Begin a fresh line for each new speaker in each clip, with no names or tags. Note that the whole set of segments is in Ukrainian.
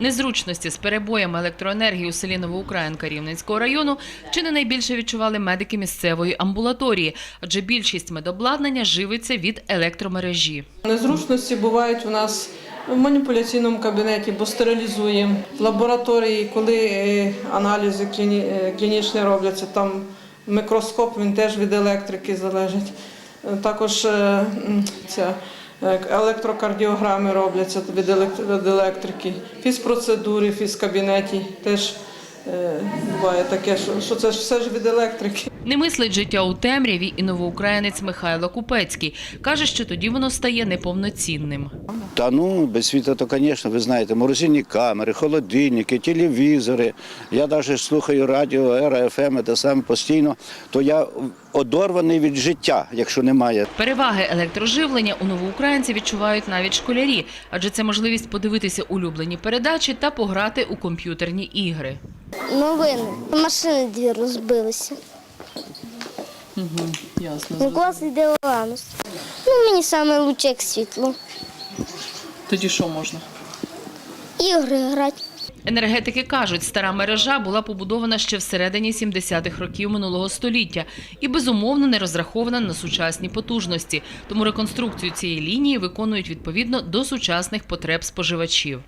Незручності з перебоями електроенергії у селі Новоукраїнка Рівненського району чи не найбільше відчували медики місцевої амбулаторії, адже більшість медобладнання живиться від електромережі.
Незручності бувають у нас в маніпуляційному кабінеті, бо стерилізуємо. В лабораторії, коли е, аналізи е, клінічні робляться, там мікроскоп він теж від електрики залежить. Е, Також ця електрокардіограми робляться від елект- від електрики. Фізпроцедури в фізкабінеті теж буває таке, що, що це ж все ж від електрики.
Не мислить життя у темряві і новоукраїнець Михайло Купецький. Каже, що тоді воно стає неповноцінним.
Та ну, без світла, то, звісно, ви знаєте, морозильні камери, холодильники, телевізори. Я навіть слухаю радіо, ера, ФМ, те саме постійно, то я одорваний від життя, якщо немає.
Переваги електроживлення у новоукраїнці відчувають навіть школярі, адже це можливість подивитися улюблені передачі та пограти у комп'ютерні ігри.
Новини. Машини дві розбилися.
Угу, ясно.
Ну, клас йде Ну, мені саме лучше як світло.
Тоді що можна?
Ігри грати.
Енергетики кажуть, стара мережа була побудована ще всередині 70-х років минулого століття і безумовно не розрахована на сучасні потужності. Тому реконструкцію цієї лінії виконують відповідно до сучасних потреб споживачів.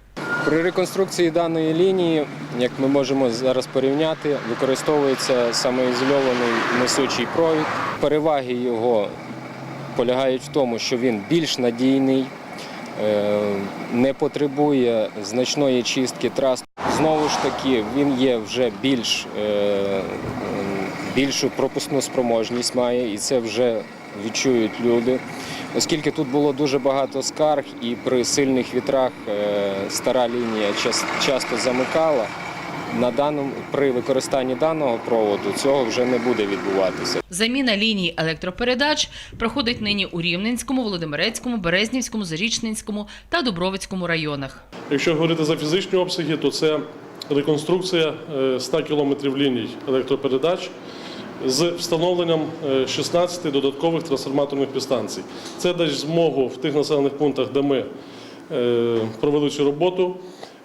При реконструкції даної лінії, як ми можемо зараз порівняти, використовується самоізольований несучий провід. Переваги його полягають в тому, що він більш надійний, е, не потребує значної чистки трас. Знову ж таки, він є вже більш е, більшу пропускну спроможність має, і це вже відчують люди. Оскільки тут було дуже багато скарг, і при сильних вітрах е, стара лінія час- часто замикала. На даному при використанні даного проводу цього вже не буде відбуватися.
Заміна ліній електропередач проходить нині у Рівненському, Володимирецькому, Березнівському, Зарічненському та Дубровицькому районах.
Якщо говорити за фізичні обсяги, то це реконструкція е, 100 кілометрів ліній електропередач з встановленням е, 16 додаткових трансформаторних підстанцій. Це дасть змогу в тих населених пунктах, де ми е, провели цю роботу,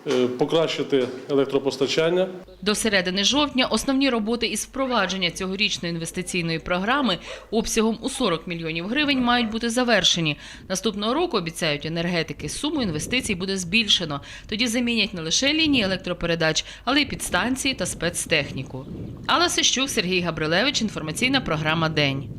е, покращити електропостачання.
До середини жовтня основні роботи із впровадження цьогорічної інвестиційної програми обсягом у 40 мільйонів гривень мають бути завершені. Наступного року обіцяють енергетики. Суму інвестицій буде збільшено. Тоді замінять не лише лінії електропередач, але й підстанції та спецтехніку. Алла Сищук, Сергій Габрилевич. Інформаційна програма День.